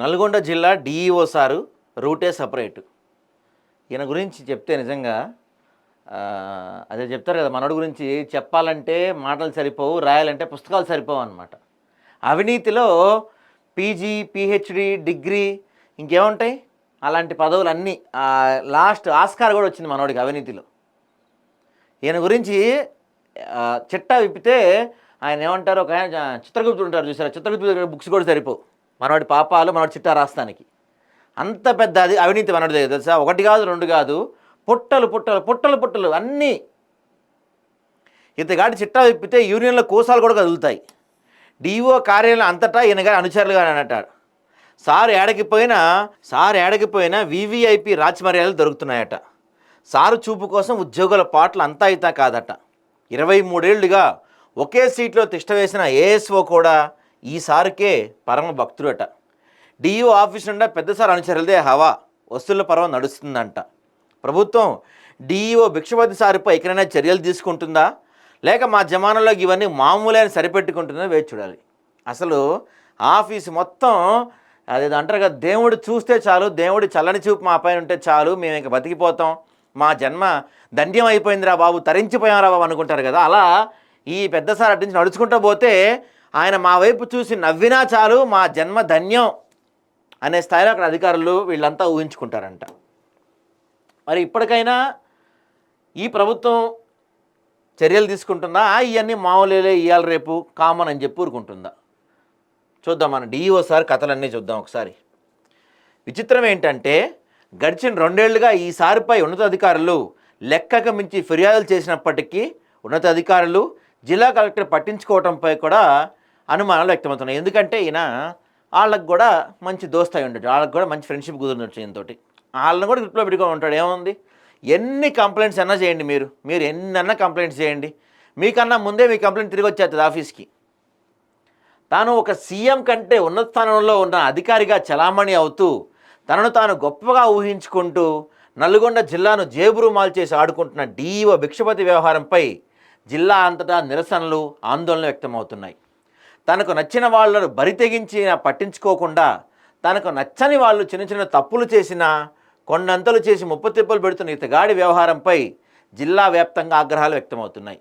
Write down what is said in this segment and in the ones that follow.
నల్గొండ జిల్లా DEO sir రూటే separate. ఈయన గురించి చెప్తే నిజంగా అదే చెప్తారు కదా మనోడి గురించి చెప్పాలంటే మాటలు సరిపోవు రాయాలంటే పుస్తకాలు సరిపోవు అనమాట అవినీతిలో పీజీ పిహెచ్డి డిగ్రీ ఇంకేముంటాయి? అలాంటి పదవులు అన్నీ లాస్ట్ ఆస్కార్ కూడా వచ్చింది మనోడికి అవినీతిలో. ఈయన గురించి చిట్టా విప్పితే ఆయన ఏమంటారు? ఒక ఆయన చిత్రగుప్తుడు ఉంటారు చూసారా? చిత్రగుప్తుడు బుక్స్ కూడా సరిపోవు. మనవాడి పాపాలు మనవాడి చిట్టా రాస్తానికి. అంత పెద్ద అది అవినీతి మనవాడి దగ్గర తెలుసా? ఒకటి కాదు రెండు కాదు. పుట్టలు పుట్టలు పుట్టలు పుట్టలు అన్నీ. ఇంతగాటి చిట్టా విప్పితే యూనియన్లో కోసాలు కూడా కదులుతాయి. డిఓ కార్యాలయం అంతటా ఈయన గారి అనుచరులుగా అంటారు సార్ ఏడకి పోయినా సార్ ఏడకిపోయినా వివిఐపి రాజమర్యాదలు దొరుకుతున్నాయట. సారు చూపు కోసం ఉద్యోగుల పాటలు అంతా అయితా కాదట. ఇరవై మూడేళ్ళుగా ఒకే సీట్లో తిష్టవేసిన ఏఎస్ఓ కూడా ఈ సారుకే పరమ భక్తుడట. డియో ఆఫీస్ నుండా పెద్ద సార్ అనుచరులదే హవా. వస్తువుల పర్వం నడుస్తుందంట. ప్రభుత్వం డిఈఓ భిక్షపతి సారిపై ఎక్కడైనా చర్యలు తీసుకుంటుందా? లేక మా జమానాలో ఇవన్నీ మామూలైన సరిపెట్టుకుంటుందో వేచి చూడాలి. అసలు ఆఫీసు మొత్తం అది అంటారు కదా దేవుడు చూస్తే చాలు దేవుడు చల్లని చూపు మా పైన ఉంటే చాలు మేము ఇంక బతికిపోతాం. మా జన్మ దండ్యం అయిపోయిందిరా బాబు తరించిపోయాం రా బాబు అనుకుంటారు కదా. అలా ఈ పెద్ద సార్ అటు నుంచి నడుచుకుంటూ పోతే ఆయన మా వైపు చూసి నవ్వినా చాలు మా జన్మ ధన్యం అనే స్థాయిలో అక్కడ అధికారులు వీళ్ళంతా ఊహించుకుంటారంట. మరి ఇప్పటికైనా ఈ ప్రభుత్వం చర్యలు తీసుకుంటుందా? ఇవన్నీ మామూలులే ఇవాళ రేపు కామన్ అని చెప్పి ఊరుకుంటుందా? చూద్దాం మనం డిఈఓ సార్ కథలన్నీ చూద్దాం ఒకసారి. విచిత్రం ఏంటంటే గడిచిన రెండేళ్ళుగా ఈ సారిపై ఉన్నతాధికారులు లెక్కకు మించి ఫిర్యాదులు చేసినప్పటికీ ఉన్నతాధికారులు జిల్లా కలెక్టర్ పట్టించుకోవడంపై కూడా అనుమానాలు వ్యక్తమవుతున్నాయి. ఎందుకంటే ఈయన వాళ్ళకి కూడా మంచి దోస్తాయి అయి ఉండొచ్చు వాళ్ళకి కూడా మంచి ఫ్రెండ్షిప్ కుదిరినొచ్చు ఈయనతోటి. వాళ్ళని కూడా గ్రిప్లో పెట్టుకొని ఉంటాడు. ఏముంది? ఎన్ని కంప్లైంట్స్ అన్నా చేయండి మీరు. మీరు ఎన్నన్నా కంప్లైంట్స్ చేయండి. మీకన్నా ముందే మీ కంప్లైంట్ తిరిగి వచ్చేస్తుంది ఆఫీస్కి. తాను ఒక సీఎం కంటే ఉన్నత స్థానంలో ఉన్న అధికారిగా చలామణి అవుతూ తనను తాను గొప్పగా ఊహించుకుంటూ నల్గొండ జిల్లాను జేబురుమాలు చేసి ఆడుకుంటున్న డీఓ భిక్షపతి వ్యవహారంపై జిల్లా అంతటా నిరసనలు ఆందోళన వ్యక్తమవుతున్నాయి. తనకు నచ్చిన వాళ్ళను బరితెగించి పట్టించుకోకుండా తనకు నచ్చని వాళ్ళు చిన్న చిన్న తప్పులు చేసినా కొండంతలు చేసి ముప్పతిప్పలు పెడుతున్న ఇతగాడి వ్యవహారంపై జిల్లా వ్యాప్తంగా ఆగ్రహాలు వ్యక్తమవుతున్నాయి.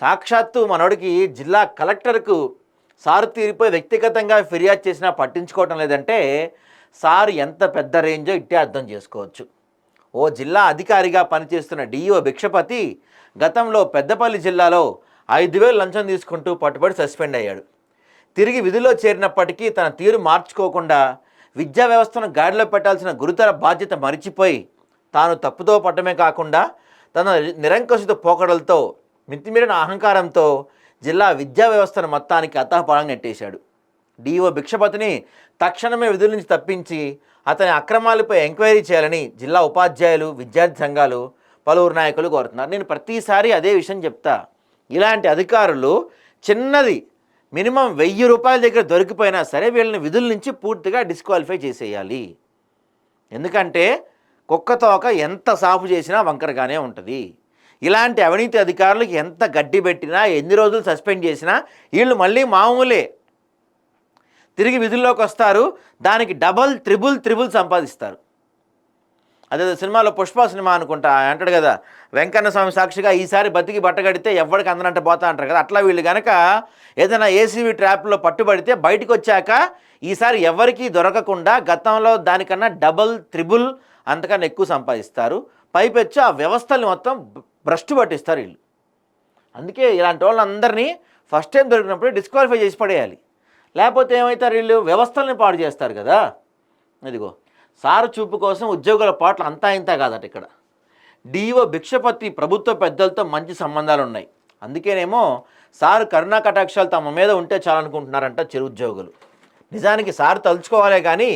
సాక్షాత్తు మనోడికి జిల్లా కలెక్టర్కు సారు తీరిపోయి వ్యక్తిగతంగా ఫిర్యాదు చేసినా పట్టించుకోవటం లేదంటే సారు ఎంత పెద్ద రేంజో ఇట్టే అర్థం చేసుకోవచ్చు. ఓ జిల్లా అధికారిగా పనిచేస్తున్న డిఈఓ భిక్షపతి గతంలో పెద్దపల్లి జిల్లాలో ఐదు వేలు లంచం తీసుకుంటూ పట్టుబడి సస్పెండ్ అయ్యాడు. తిరిగి విధిలో చేరినప్పటికీ తన తీరు మార్చుకోకుండా విద్యా వ్యవస్థను గాడిలో పెట్టాల్సిన గురుతర బాధ్యత మరిచిపోయి తాను తప్పుతో పట్టమే కాకుండా తన నిరంకుశిత పోకడలతో మితిమీరిన అహంకారంతో జిల్లా విద్యా వ్యవస్థను మొత్తానికి అతహపడంగా నెట్టేశాడు. డిఓ భిక్షపతిని తక్షణమే విధుల నుంచి తప్పించి అతని అక్రమాలపై ఎంక్వైరీ చేయాలని జిల్లా ఉపాధ్యాయులు విద్యార్థి సంఘాలు పలువురు నాయకులు కోరుతున్నారు. నేను ప్రతిసారి అదే విషయం చెప్తా. ఇలాంటి అధికారులు చిన్నది మినిమం వెయ్యి రూపాయల దగ్గర దొరికిపోయినా సరే వీళ్ళని విధుల నుంచి పూర్తిగా డిస్క్వాలిఫై చేసేయాలి. ఎందుకంటే కుక్క తోక ఎంత సాపు చేసినా వంకరగానే ఉంటుంది. ఇలాంటి అవినీతి అధికారులకు ఎంత గడ్డి పెట్టినా ఎన్ని రోజులు సస్పెండ్ చేసినా వీళ్ళు మళ్ళీ మామూలే. తిరిగి విధుల్లోకి వస్తారు దానికి డబల్ త్రిబుల్ త్రిబుల్ సంపాదిస్తారు. అదే సినిమాలో పుష్ప సినిమా అనుకుంటా అంటాడు కదా వెంకన్న స్వామి సాక్షిగా ఈసారి బతికి బట్టగడితే ఎవరికి అందనంట పోతా అంటారు కదా. అట్లా వీళ్ళు కనుక ఏదైనా ఏసీవీ ట్రాప్లో పట్టుబడితే బయటకు వచ్చాక ఈసారి ఎవరికీ దొరకకుండా గతంలో దానికన్నా డబుల్ త్రిబుల్ అంతకన్నా ఎక్కువ సంపాదిస్తారు. పైపెచ్చు ఆ వ్యవస్థల్ని మొత్తం భ్రష్టు పట్టిస్తారు వీళ్ళు. అందుకే ఇలాంటి వాళ్ళందరినీ ఫస్ట్ టైం దొరికినప్పుడు డిస్క్వాలిఫై చేసి పడేయాలి. లేకపోతే ఏమవుతారు వీళ్ళు? వ్యవస్థల్ని పాడు చేస్తారు కదా. ఇదిగో. సారు చూపు కోసం ఉద్యోగుల పాటలు అంతా ఇంత కాదట ఇక్కడ. డిఓ భిక్షపతి ప్రభుత్వ పెద్దలతో మంచి సంబంధాలు ఉన్నాయి అందుకేనేమో సారు కరుణా కటాక్షాలు తమ మీద ఉంటే చాలనుకుంటున్నారంట చిరు ఉద్యోగులు నిజానికి సారు తలుచుకోవాలే కానీ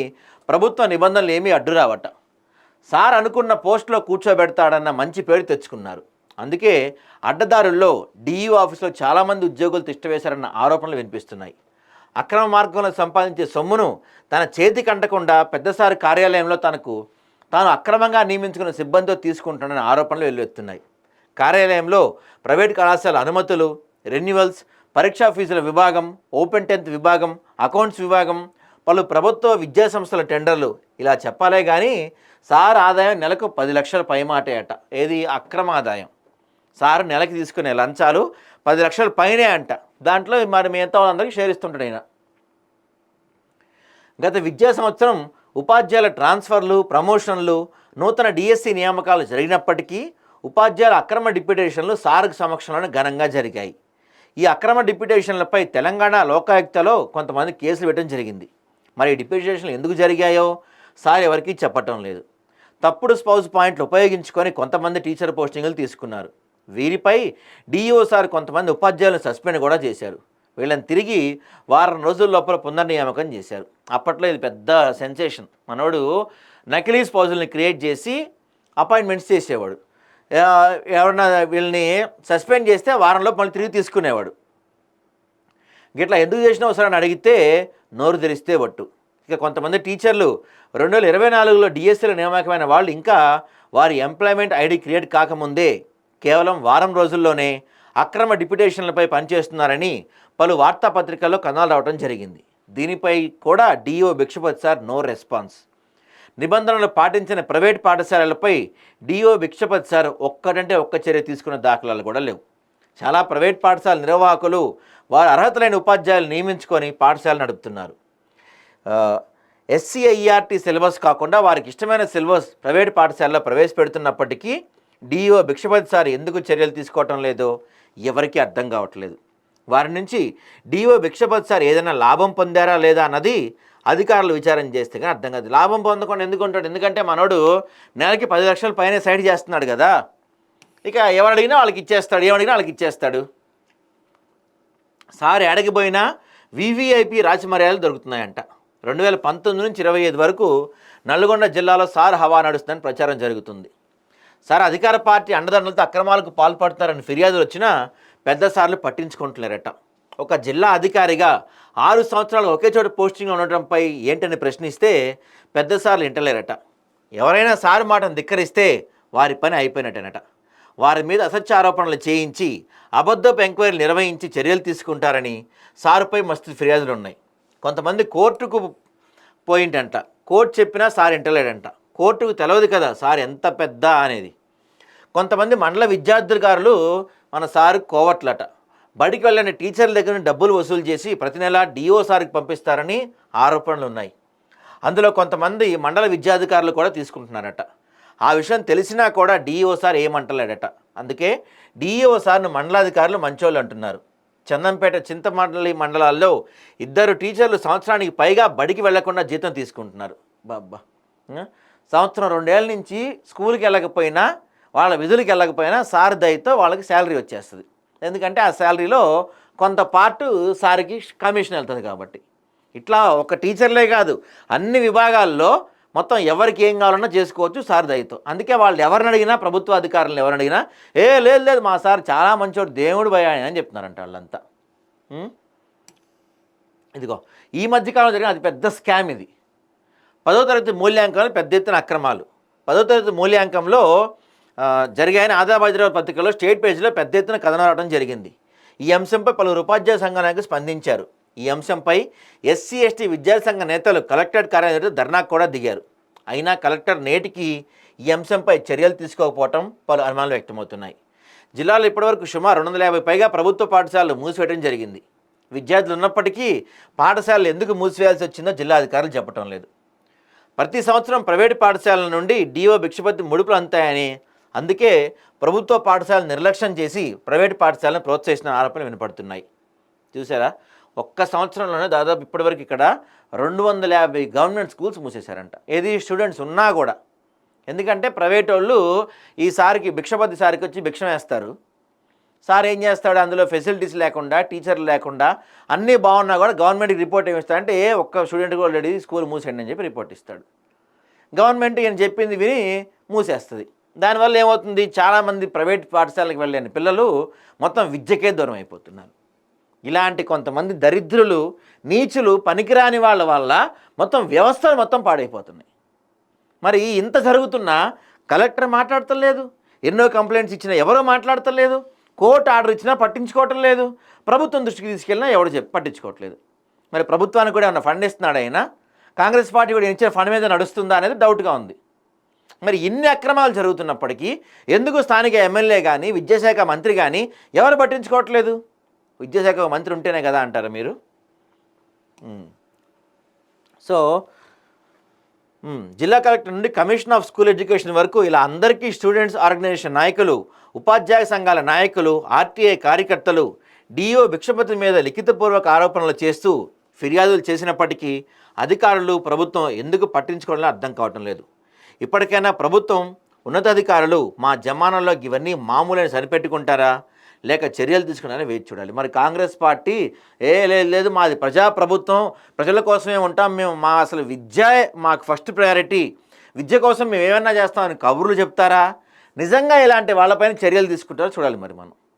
ప్రభుత్వ నిబంధనలు ఏమీ అడ్డు రావట. సార్ అనుకున్న పోస్టులో కూర్చోబెడతాడన్న మంచి పేరు తెచ్చుకున్నారు. అందుకే అడ్డదారుల్లో డిఈఓ ఆఫీసులో చాలామంది ఉద్యోగులు తిష్టవేశారన్న ఆరోపణలు వినిపిస్తున్నాయి. అక్రమ మార్గంలో సంపాదించే సొమ్మును తన చేతికి అంటకుండా పెద్దసారి కార్యాలయంలో తనకు తాను అక్రమంగా నియమించుకున్న సిబ్బందితో తీసుకుంటున్న ఆరోపణలు వెల్లువెత్తున్నాయి. కార్యాలయంలో ప్రైవేట్ కళాశాల అనుమతులు రెన్యువల్స్ పరీక్షా ఫీజుల విభాగం ఓపెన్ టెన్త్ విభాగం అకౌంట్స్ విభాగం పలు ప్రభుత్వ విద్యా సంస్థల టెండర్లు ఇలా చెప్పాలే కానీ సార్ ఆదాయం నెలకు పది లక్షల పైమాటే అట. ఏది అక్రమ ఆదాయం? సార్ నెలకి తీసుకునే లంచాలు పది లక్షల పైనే అంట. దాంట్లో మరి మిగతా వాళ్ళందరికీ షేర్ ఇస్తుంటాడు ఆయన. గత విద్యా సంవత్సరం ఉపాధ్యాయుల ట్రాన్స్ఫర్లు ప్రమోషన్లు నూతన డిఎస్సి నియామకాలు జరిగినప్పటికీ ఉపాధ్యాయుల అక్రమ డిప్యుటేషన్లు సార్గ్ సమక్షంలోనే ఘనంగా జరిగాయి. ఈ అక్రమ డిప్యుటేషన్లపై తెలంగాణ లోకాయుక్తలో కొంతమంది కేసులు పెట్టడం జరిగింది. మరి ఈ ఎందుకు జరిగాయో సార్ ఎవరికీ చెప్పటం లేదు. తప్పుడు స్పౌజ్ పాయింట్లు ఉపయోగించుకొని కొంతమంది టీచర్ పోస్టింగ్లు తీసుకున్నారు. వీరిపై డిఈఓ సార్ కొంతమంది ఉపాధ్యాయులను సస్పెండ్ కూడా చేశారు. వీళ్ళని తిరిగి వారం రోజుల లోపల పునర్నియామకం చేశారు. అప్పట్లో ఇది పెద్ద సెన్సేషన్. మనోడు నకిలీ స్పౌజుల్ని క్రియేట్ చేసి అపాయింట్మెంట్స్ చేసేవాడు. ఎవరన్నా వీళ్ళని సస్పెండ్ చేస్తే వారంలో మళ్ళీ తిరిగి తీసుకునేవాడు. గిట్లా ఎందుకు చేసినావు సార్ అని అడిగితే నోరు తెరిస్తే బట్టు. ఇక కొంతమంది టీచర్లు రెండు వేల ఇరవై నాలుగులో డిఎస్సీలో నియామకమైన వాళ్ళు ఇంకా వారి ఎంప్లాయ్మెంట్ ఐడి క్రియేట్ కాకముందే కేవలం వారం రోజుల్లోనే అక్రమ డిప్యుటేషన్లపై పనిచేస్తున్నారని పలు వార్తాపత్రికల్లో కథనాలు రావడం జరిగింది. దీనిపై కూడా DO Bhikshapathi sir no response. నిబంధనలు పాటించిన ప్రైవేట్ పాఠశాలలపై డిఓ భిక్షపతి సార్ ఒక్కటంటే ఒక్క చర్య తీసుకున్న దాఖలాలు కూడా లేవు. చాలా ప్రైవేట్ పాఠశాల నిర్వాహకులు వారు అర్హతలైన ఉపాధ్యాయులు నియమించుకొని పాఠశాల నడుపుతున్నారు. ఎస్సీఐఆర్టీ సిలబస్ కాకుండా వారికి ఇష్టమైన సిలబస్ ప్రైవేట్ పాఠశాలలో ప్రవేశపెడుతున్నప్పటికీ డిఓ భిక్షపతి సార్ ఎందుకు చర్యలు తీసుకోవటం లేదో ఎవరికీ అర్థం కావట్లేదు. వారి నుంచి డిఓ భిక్షపతి సార్ ఏదైనా లాభం పొందారా లేదా అన్నది అధికారులు విచారం చేస్తే కానీ అర్థం కాదు. లాభం పొందకుండా ఎందుకు ఉంటాడు? ఎందుకంటే మనోడు నెలకి పది లక్షల పైన సైడ్ చేస్తున్నాడు కదా. ఇక ఎవరు అడిగినా వాళ్ళకి ఇచ్చేస్తాడు ఏమడిగినా వాళ్ళకి ఇచ్చేస్తాడు. సార్ ఎడగిపోయినా వివిఐపి రాజమర్యాదలు దొరుకుతున్నాయంట. రెండు వేల పంతొమ్మిది నుంచి ఇరవై ఐదు వరకు నల్గొండ జిల్లాలో సార్ హవా నడుస్తుందని ప్రచారం జరుగుతుంది. సార్ అధికార పార్టీ అండదండలతో అక్రమాలకు పాల్పడుతున్నారని ఫిర్యాదులు వచ్చినా పెద్ద సార్లు పట్టించుకుంటలేరట ఒక జిల్లా అధికారిగా ఆరు సంవత్సరాలు ఒకే చోట పోస్టింగ్ ఉండటంపై ఏంటని ప్రశ్నిస్తే పెద్ద సార్లు వింటలేరట ఎవరైనా సార్ మాటను ధిక్కరిస్తే వారి పని అయిపోయినట్టేనట. వారి మీద అసత్య ఆరోపణలు చేయించి అబద్ధపు ఎంక్వైరీలు నిర్వహించి చర్యలు తీసుకుంటారని సారుపై మస్తు ఫిర్యాదులు ఉన్నాయి కొంతమంది కోర్టుకు పోయింటంట. కోర్టు చెప్పినా సార్ వింటలేడంట కోర్టుకు తెలవదు కదా సార్ ఎంత పెద్ద అనేది. కొంతమంది మండల విద్యార్థికారులు మన సారు కోవట్లట. బడికి వెళ్ళని టీచర్ల దగ్గర డబ్బులు వసూలు చేసి ప్రతి నెల డిఓ సార్కి పంపిస్తారని ఆరోపణలు ఉన్నాయి. అందులో కొంతమంది మండల విద్యాధికారులు కూడా తీసుకుంటున్నారట. ఆ విషయం తెలిసినా కూడా డిఈఓ సార్ ఏమంటలేడట. అందుకే డిఈఓ సార్ను మండలాధికారులు మంచోళ్ళు అంటున్నారు. చందంపేట చింతమండలి మండలాల్లో ఇద్దరు టీచర్లు సంవత్సరానికి పైగా బడికి వెళ్ళకుండా జీతం తీసుకుంటున్నారు. బాబ్బా. సంవత్సరం రెండేళ్ళ నుంచి స్కూల్కి వెళ్ళకపోయినా వాళ్ళ విధులకి వెళ్ళకపోయినా సార్ దయతో వాళ్ళకి శాలరీ వచ్చేస్తుంది. ఎందుకంటే ఆ శాలరీలో కొంత పార్టు సార్కి కమిషన్ వెళ్తుంది కాబట్టి. ఇట్లా ఒక టీచర్లే కాదు అన్ని విభాగాల్లో మొత్తం ఎవరికి ఏం కావాలన్నా చేసుకోవచ్చు సార్ దయతో అందుకే వాళ్ళు ఎవరిని అడిగినా ప్రభుత్వ అధికారులను ఎవరిని అడిగినా ఏ లేదు లేదు మా సార్ చాలా మంచోడు దేవుడు భయ అని చెప్తున్నారంట వాళ్ళంతా. ఇదిగో ఈ మధ్యకాలంలో జరిగిన అది పెద్ద స్కామ్ ఇది. పదో తరగతి మూల్యాంకంలో పెద్ద ఎత్తున అక్రమాలు. పదో తరగతి మూల్యాంకంలో ఆ, జరిగాయని ఆదాబాద్ పత్రికలో స్టేట్ పేజీలో పెద్ద ఎత్తున కథనం రావడం జరిగింది. ఈ అంశంపై పలువురు ఉపాధ్యాయ సంఘ నాయకులు స్పందించారు. ఈ అంశంపై ఎస్సీ ఎస్టీ విద్యార్థి సంఘ నేతలు కలెక్టర్ కార్యాలయం ధర్నాకు కూడా దిగారు. అయినా కలెక్టర్ నేటికి ఈ అంశంపై చర్యలు తీసుకోకపోవటం పలు అనుమానాలు వ్యక్తమవుతున్నాయి. జిల్లాలో ఇప్పటివరకు సుమారు రెండు వందల యాభై పైగా ప్రభుత్వ పాఠశాలలు మూసివేయడం జరిగింది. విద్యార్థులు ఉన్నప్పటికీ పాఠశాలలు ఎందుకు మూసివేయాల్సి వచ్చిందో జిల్లా అధికారులు చెప్పడం లేదు. ప్రతి సంవత్సరం ప్రైవేటు పాఠశాలల నుండి డిఓ భిక్షపతి ముడుపులు అందుతాయని అందుకే ప్రభుత్వ పాఠశాలను నిర్లక్ష్యం చేసి ప్రైవేటు పాఠశాలను ప్రోత్సహిస్తున్న ఆరోపణలు వినపడుతున్నాయి. చూసారా ఒక్క సంవత్సరంలోనే దాదాపు ఇప్పటివరకు ఇక్కడ రెండు వందల యాభై గవర్నమెంట్ స్కూల్స్ మూసేశారంట. ఏది స్టూడెంట్స్ ఉన్నా కూడా. ఎందుకంటే ప్రైవేట్ వాళ్ళు ఈసారికి భిక్షపతి సారికి వచ్చి భిక్షం వేస్తారు. సార్ ఏం చేస్తాడు? అందులో ఫెసిలిటీస్ లేకుండా టీచర్లు లేకుండా అన్నీ బాగున్నా కూడా గవర్నమెంట్కి రిపోర్ట్ ఏమి ఇస్తాడంటే ఏ ఒక్క స్టూడెంట్ కూడా ఆల్రెడీ స్కూల్ మూసేయండి అని చెప్పి రిపోర్ట్ ఇస్తాడు. గవర్నమెంట్ ఈయన చెప్పింది విని మూసేస్తుంది. దానివల్ల ఏమవుతుంది? చాలామంది ప్రైవేట్ పాఠశాలకు వెళ్ళలేని పిల్లలు మొత్తం విద్యకే దూరం అయిపోతున్నారు. ఇలాంటి కొంతమంది దరిద్రులు నీచులు పనికిరాని వాళ్ళ వల్ల మొత్తం వ్యవస్థలు మొత్తం పాడైపోతున్నాయి. మరి ఇంత జరుగుతున్నా కలెక్టర్ మాట్లాడతలేదు. ఎన్నో కంప్లైంట్స్ ఇచ్చినా ఎవరో మాట్లాడతలేదు. కోర్టు ఆర్డర్ ఇచ్చినా పట్టించుకోవటం లేదు. ప్రభుత్వం దృష్టికి తీసుకెళ్ళినా ఎవడు చెప్పి పట్టించుకోవట్లేదు. మరి ప్రభుత్వానికి కూడా ఏమైనా ఫండ్ ఇస్తున్నాడు అయినా కాంగ్రెస్ పార్టీ కూడా ఇచ్చిన ఫండ్ మీద నడుస్తుందా అనేది డౌట్గా ఉంది. మరి ఇన్ని అక్రమాలు జరుగుతున్నప్పటికీ ఎందుకు స్థానిక ఎమ్మెల్యే కానీ విద్యాశాఖ మంత్రి కానీ ఎవరు పట్టించుకోవట్లేదు? విద్యాశాఖ మంత్రి ఉంటేనే కదా అంటారా మీరు? సో జిల్లా కలెక్టర్ నుండి కమిషన్ ఆఫ్ స్కూల్ ఎడ్యుకేషన్ వరకు ఇలా అందరికీ స్టూడెంట్స్ ఆర్గనైజేషన్ నాయకులు ఉపాధ్యాయ సంఘాల నాయకులు ఆర్టీఐ కార్యకర్తలు డిఓ భిక్షపతి మీద లిఖితపూర్వక ఆరోపణలు చేస్తూ ఫిర్యాదులు చేసినప్పటికీ అధికారులు ప్రభుత్వం ఎందుకు పట్టించుకోవాలని అర్థం కావటం లేదు. ఇప్పటికైనా ప్రభుత్వం ఉన్నతాధికారులు మా జమానాలో ఇవన్నీ మామూలని సరిపెట్టుకుంటారా? లేక చర్యలు తీసుకున్నారని వేచి చూడాలి. మరి కాంగ్రెస్ పార్టీ ఏ లేదు లేదు మాది ప్రజాప్రభుత్వం ప్రజల కోసమే ఉంటాం మేము మా అసలు విద్య మాకు ఫస్ట్ ప్రయారిటీ. విద్య కోసం మేము ఏమన్నా చేస్తామని కబుర్లు చెప్తారా? నిజంగా ఇలాంటి వాళ్ళపైన చర్యలు తీసుకుంటారో చూడాలి మరి మనం.